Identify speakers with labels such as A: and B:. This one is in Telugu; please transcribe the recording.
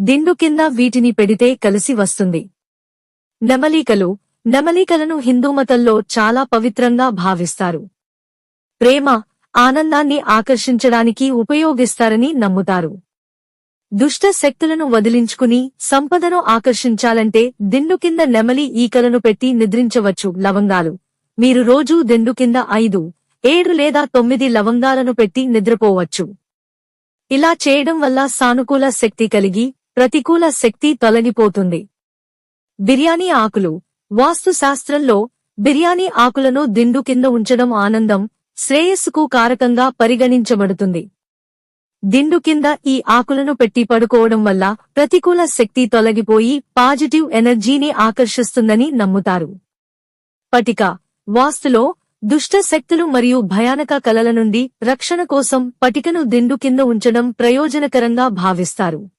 A: దిండు కింద వీటిని పెడితే కలిసి వస్తుంది. నెమలికలు నెమలికలను హిందూమతంలో చాలా పవిత్రంగా భావిస్తారు. ప్రేమ ఆనందాన్ని ఆకర్షించడానికి ఉపయోగిస్తారని నమ్ముతారు. దుష్ట శక్తులను వదిలించుకుని సంపదను ఆకర్షించాలంటే దిండు కింద నెమలి ఈకలను పెట్టి నిద్రించవచ్చు. లవంగాలు. మీరు రోజూ దిండు కింద ఐదు ఏడు లేదా తొమ్మిది లవంగాలను పెట్టి నిద్రపోవచ్చు. ఇలా చేయడం వల్ల సానుకూల శక్తి కలిగి ప్రతికూల శక్తి తొలగిపోతుంది. బిర్యానీ ఆకులు. వాస్తుశాస్త్రంలో బిర్యానీ ఆకులను దిండు కింద ఉంచడం ఆనందం శ్రేయస్సుకు కారకంగా పరిగణించబడుతుంది. దిండు కింద ఈ ఆకులను పెట్టి పడుకోవడం వల్ల ప్రతికూల శక్తి తొలగిపోయి పాజిటివ్ ఎనర్జీని ఆకర్షిస్తుందని నమ్ముతారు. పటిక. వాస్తులో దుష్ట శక్తులు మరియు భయానక కలల నుండి రక్షణ కోసం పటికను దిండు కింద ఉంచడం ప్రయోజనకరంగా భావిస్తారు.